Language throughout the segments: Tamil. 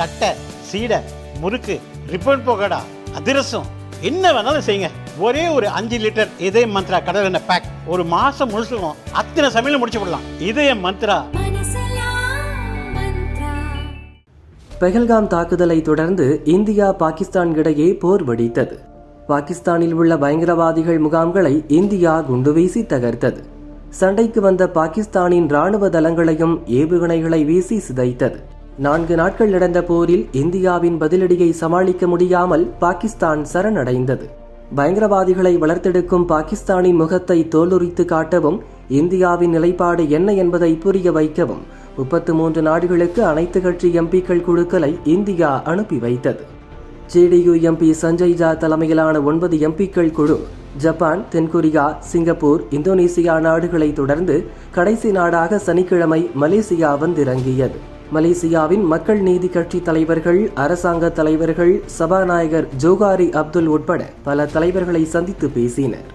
தட்டை சீடை முறுக்கு ரிப்பன் போகடா அதிரசம் என்ன வேணாலும் செய்யுங்க. ஒரே ஒரு அஞ்சு லிட்டர் இதய மந்த்ரா கடல் எண்ணெய் பேக் ஒரு மாசம் முழுசுக்கும் அத்தனை சமையல் முடிச்சு விடலாம் இதய மந்த்ரா. பெஹல்காம் தாக்குதலை தொடர்ந்து இந்தியா பாகிஸ்தான் இடையே போர் வெடித்தது. பாகிஸ்தானில் உள்ள பயங்கரவாதிகள் முகாம்களை இந்தியா குண்டுவீசி தகர்த்தது. சண்டைக்கு வந்த பாகிஸ்தானின் ராணுவ தளங்களையும் ஏவுகணைகளை வீசி சிதைத்தது. நான்கு நாட்கள் நடந்த போரில் இந்தியாவின் பதிலடியை சமாளிக்க முடியாமல் பாகிஸ்தான் சரணடைந்தது. பயங்கரவாதிகளை வளர்த்தெடுக்கும் பாகிஸ்தானின் முகத்தை தோலுரித்து காட்டவும் இந்தியாவின் நிலைப்பாடு என்ன என்பதை புரிய வைக்கவும் முப்பத்து மூன்று நாடுகளுக்கு அனைத்து கட்சி எம்பிக்கள் குழுக்களை இந்தியா அனுப்பி வைத்தது. ஜேடியு எம்பி சஞ்சய் ஜா தலைமையிலான ஒன்பது எம்பிக்கள் குழு ஜப்பான் தென்கொரியா சிங்கப்பூர் இந்தோனேசியா நாடுகளை தொடர்ந்து கடைசி நாடாக சனிக்கிழமை மலேசியா வந்திறங்கியது. மலேசியாவின் மக்கள் நீதி கட்சி தலைவர்கள் அரசாங்க தலைவர்கள் சபாநாயகர் ஜோகாரி அப்துல் உட்பட பல தலைவர்களை சந்தித்து பேசினர்.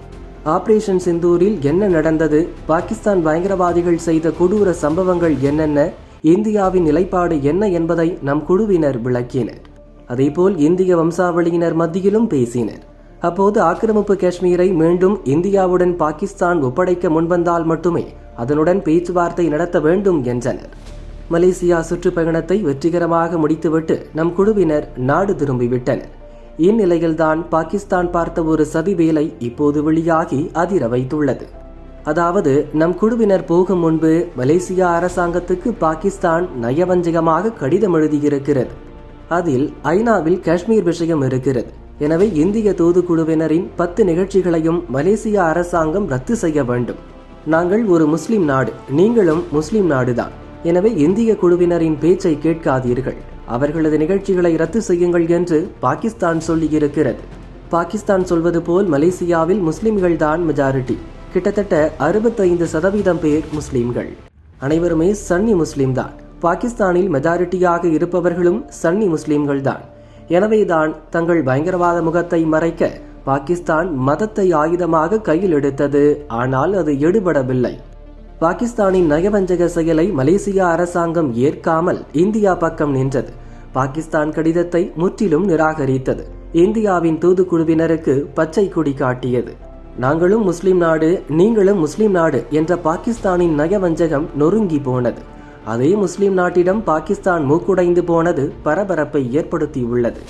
ஆபரேஷன் சிந்தூரில் என்ன நடந்தது? பாகிஸ்தான் பயங்கரவாதிகள் செய்த கொடூர சம்பவங்கள் என்னென்ன? இந்தியாவின் நிலைப்பாடு என்ன என்பதை நம் குழுவினர் விளக்கினர். அதேபோல் இந்திய வம்சாவளியினர் மத்தியிலும் பேசினர். அப்போது ஆக்கிரமிப்பு காஷ்மீரை மீண்டும் இந்தியாவுடன் பாகிஸ்தான் ஒப்படைக்க முன்வந்தால் மட்டுமே அதனுடன் பேச்சுவார்த்தை நடத்த வேண்டும் என்றனர். மலேசியா சுற்றுப்பயணத்தை வெற்றிகரமாக முடித்துவிட்டு நம் குழுவினர் நாடு திரும்பிவிட்டனர். இந்நிலையில்தான் பாகிஸ்தான் பார்த்த ஒரு சதி வேலை இப்போது வெளியாகி அதிர வைத்துள்ளது. அதாவது நம் குழுவினர் போகும் முன்பு மலேசியா அரசாங்கத்துக்கு பாகிஸ்தான் நயவஞ்சகமாக கடிதம் எழுதியிருக்கிறது. அதில் ஐநாவில் காஷ்மீர் விஷயம் இருக்கிறது. எனவே இந்திய தூதுக்குழுவினரின் பத்து நிகழ்ச்சிகளையும் மலேசியா அரசாங்கம் ரத்து செய்ய வேண்டும். நாங்கள் ஒரு முஸ்லிம் நாடு நீங்களும் முஸ்லிம் நாடுதான். எனவே இந்திய குழுவினரின் பேச்சை கேட்காதீர்கள். அவர்களது நிகழ்ச்சிகளை ரத்து செய்யுங்கள் என்று பாகிஸ்தான் சொல்லியிருக்கிறது. பாகிஸ்தான் சொல்வது போல் மலேசியாவில் முஸ்லிம்கள் தான் மெஜாரிட்டி கிட்டத்தட்ட அறுபத்தைந்து சதவீதம் பேர் முஸ்லிம்கள். அனைவருமே சன்னி முஸ்லிம் தான். பாகிஸ்தானில் மெஜாரிட்டியாக இருப்பவர்களும் சன்னி முஸ்லிம்கள் தான். எனவேதான் தங்கள் பயங்கரவாத முகத்தை மறைக்க பாகிஸ்தான் மதத்தை ஆயுதமாக கையில் எடுத்தது. ஆனால் அது எடுபடவில்லை. பாகிஸ்தானின் நயவஞ்சக செயலை மலேசியா அரசாங்கம் ஏற்காமல் இந்தியா பக்கம் நின்றது. பாகிஸ்தான் கடிதத்தை முற்றிலும் நிராகரித்தது. இந்தியாவின் தூதுக்குழுவினருக்கு பச்சை கொடி காட்டியது. நாங்களும் முஸ்லிம் நாடு நீங்களும் முஸ்லிம் நாடு என்ற பாகிஸ்தானின் நயவஞ்சகம் நொறுங்கி போனது. அதே முஸ்லிம் நாட்டிடம் பாகிஸ்தான் மூக்குடைந்து போனது பரபரப்பை ஏற்படுத்தியுள்ளது.